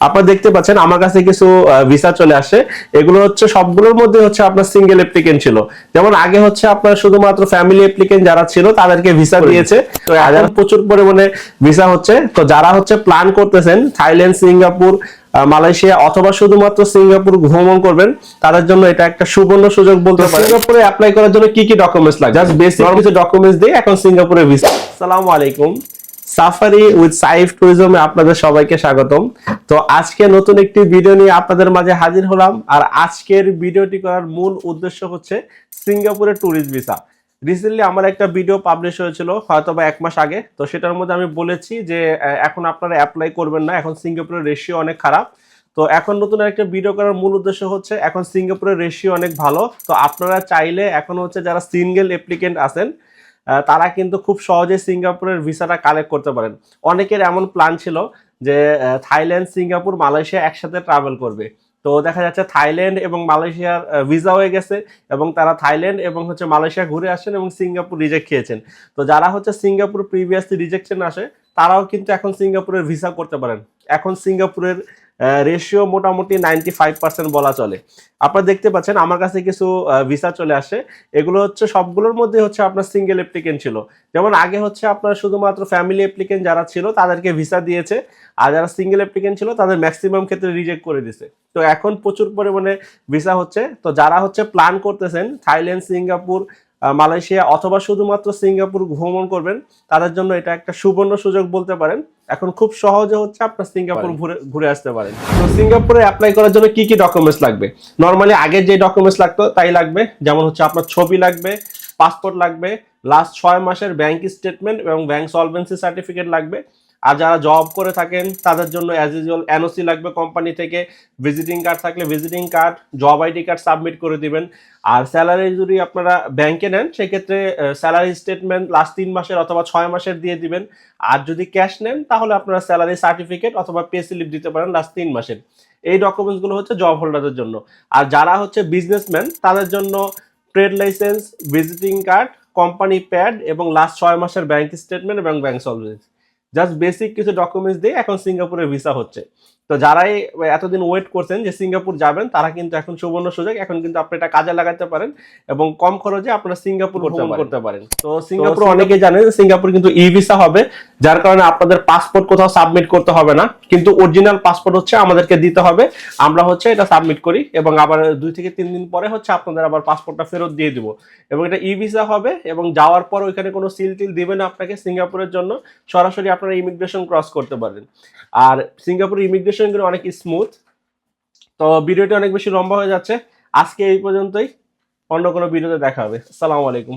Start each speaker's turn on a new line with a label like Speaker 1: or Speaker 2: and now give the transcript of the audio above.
Speaker 1: আপনারা দেখতে পাচ্ছেন আমার কাছে কিছু ভিসা চলে আসে। এগুলো হচ্ছে সবগুলোর মধ্যে হচ্ছে আপনার সিঙ্গেল অ্যাপ্লিকেন্ট ছিল। যেমন আগে হচ্ছে আপনার শুধুমাত্র ফ্যামিলি অ্যাপ্লিকেন্ট যারা ছিল তাদেরকে ভিসা দিয়েছে। তো এখন প্রচুর পরিমাণে ভিসা হচ্ছে তো যারা হচ্ছে প্ল্যান করতেছেন থাইল্যান্ড সিঙ্গাপুর মালয়েশিয়া অথবা শুধুমাত্র সিঙ্গাপুর ভ্রমণ করবেন তাদের জন্য এটা একটা সুবর্ণ সুযোগ বলতে পারেন। সিঙ্গাপুরে অ্যাপ্লাই করার জন্য কি কি ডকুমেন্টস লাগে জাস্ট বেসিক কিছু ডকুমেন্টস দিয়ে এখন সিঙ্গাপুরে ভিসা আসসালামু আলাইকুম সাফারি উইথ সাইফ ট্যুরিজমে আপনাদের সবাইকে স্বাগতম। তো আজকে নতুন একটি ভিডিও নিয়ে আপনাদের মাঝে হাজির হলাম। আর আজকের ভিডিওটি করার মূল উদ্দেশ্য হচ্ছে সিঙ্গাপুরের ট্যুরিস্ট ভিসা রিসেন্টলি আমার একটা ভিডিও পাবলিশ হয়েছিল হয়তো বা এক মাস আগে। তো সেটার মধ্যে আমি বলেছি যে এখন আপনারা অ্যাপ্লাই করবেন না। এখন সিঙ্গাপুরের রেশিও অনেক খারাপ। তো এখন নতুন একটা ভিডিও করার মূল উদ্দেশ্য হচ্ছে, এখন সিঙ্গাপুরের রেশিও অনেক ভালো। তো আপনারা চাইলে, এখন হচ্ছে যারা সিঙ্গেল অ্যাপ্লিকেন্ট আছেন তারা কিন্তু খুব সহজে সিঙ্গাপুরের ভিসাটা কালেক্ট করতে পারেন। অনেকের এমন প্ল্যান ছিল যে থাইল্যান্ড, সিঙ্গাপুর, মালয়েশিয়া একসাথে ট্রাভেল করবে। তো দেখা যাচ্ছে থাইল্যান্ড এবং মালয়েশিয়ার ভিসা হয়ে গেছে এবং তারা থাইল্যান্ড এবং হচ্ছে মালয়েশিয়া ঘুরে আসেন এবং সিঙ্গাপুর রিজেক্ট খেয়েছেন। তো যারা হচ্ছে সিঙ্গাপুর প্রিভিয়াসলি রিজেকশন আসে, তারাও কিন্তু এখন সিঙ্গাপুরের ভিসা করতে পারেন। এখন সিঙ্গাপুরের রেশিও মোটামুটি নাইনটি ফাইভ পার্সেন্ট বলা চলে। আপনারা দেখতে পাচ্ছেন, আমার কাছে কিছু ভিসা চলে আসে। এগুলো হচ্ছে সবগুলোর মধ্যে হচ্ছে আপনার সিঙ্গেল অ্যাপ্লিকেন্ট ছিল। যেমন আগে হচ্ছে আপনার শুধুমাত্র ফ্যামিলি অ্যাপ্লিকেন্ট যারা ছিল, তাদেরকে ভিসা দিয়েছে। আর যারা সিঙ্গেল অ্যাপ্লিকেন্ট ছিল, তাদের ম্যাক্সিমাম ক্ষেত্রে রিজেক্ট করে দিছে। তো এখন প্রচুর পরিমাণে ভিসা হচ্ছে। তো যারা হচ্ছে প্ল্যান করতেছেন, থাইল্যান্ড, সিঙ্গাপুর মালয়েশিয়া, অথবা শুধুমাত্র সিঙ্গাপুর ভ্রমণ করবেন, তাদের জন্য এটা একটা সুবর্ণ সুযোগ বলতে পারেন। এখন খুব সহজে হচ্ছে আপনার সিঙ্গাপুর ঘুরে ঘুরে আসতে পারেন। তো সিঙ্গাপুরে অ্যাপ্লাই করার জন্য কি কি ডকুমেন্টস লাগবে? নর্মালি আগে যে ডকুমেন্টস লাগতো তাই লাগবে। যেমন হচ্ছে আপনার ছবি লাগবে পাসপোর্ট লাগবে লাস্ট ছয় মাসের ব্যাংক স্টেটমেন্ট এবং ব্যাংক সলভেন্সি সার্টিফিকেট লাগবে। আর যারা জব করে থাকেন, তাদের জন্য অ্যাজ ইউজুয়াল এনওসি লাগবে কোম্পানি থেকে। ভিজিটিং কার্ড থাকলে visiting card job ID card submit করে দিবেন। আর স্যালারি যদি আপনারা ব্যাংকে নেন, সেক্ষেত্রে স্যালারি স্টেটমেন্ট লাস্ট তিন মাসের অথবা ছয় মাসের দিয়ে দিবেন। আর যদি ক্যাশ নেন, তাহলে আপনারা স্যালারি সার্টিফিকেট অথবা পে স্লিপ দিতে পারেন লাস্ট তিন মাসের। এই ডকুমেন্টসগুলো হচ্ছে জব হোল্ডারদের জন্য। আর যারা হচ্ছে বিজনেসম্যান তাদের জন্য trade licence visiting card company pad এবং লাস্ট ছয় মাসের ব্যাংক স্টেটমেন্ট এবং ব্যাংক সলভেন্স জাস্ট বেসিক কিছু ডকুমেন্টস দিয়ে এখন সিঙ্গাপুরে ভিসা হচ্ছে। তো যারাই এতদিন ওয়েট করছেন যে সিঙ্গাপুর যাবেন তারা কিন্তু এখন সুবর্ণ সুযোগ এখন কিন্তু আপনি এটা কাজে লাগাতে পারেন এবং কম খরচে আপনারা সিঙ্গাপুর ভ্রমণ করতে পারেন। তো সিঙ্গাপুর অনেকে জানেন যে সিঙ্গাপুর কিন্তু ই ভিসা হবে যার কারণে আপনাদের পাসপোর্ট কোথাও সাবমিট করতে হবে না কিন্তু অরিজিনাল পাসপোর্ট হচ্ছে আমাদেরকে দিতে হবে। আমরা হচ্ছে এটা সাবমিট করি এবং আবার দুই থেকে তিন দিন পরে হচ্ছে আপনাদের আবার পাসপোর্টটা ফেরত দিয়ে দিব। এবং এটা ই ভিসা হবে এবং যাওয়ার পর ওইখানে কোনো সিল টিল দিবে না আপনাকে সিঙ্গাপুরের জন্য সরাসরি আপনারা ইমিগ্রেশন ক্রস করতে পারেন আর সিঙ্গাপুর ইমিগ্রেশন গুলো অনেক স্মুথ তো ভিডিওটি অনেক বেশি লম্বা হয়ে যাচ্ছে। আজকে এই পর্যন্তই। অন্য কোনো ভিডিওতে দেখা হবে। আসসালামু আলাইকুম।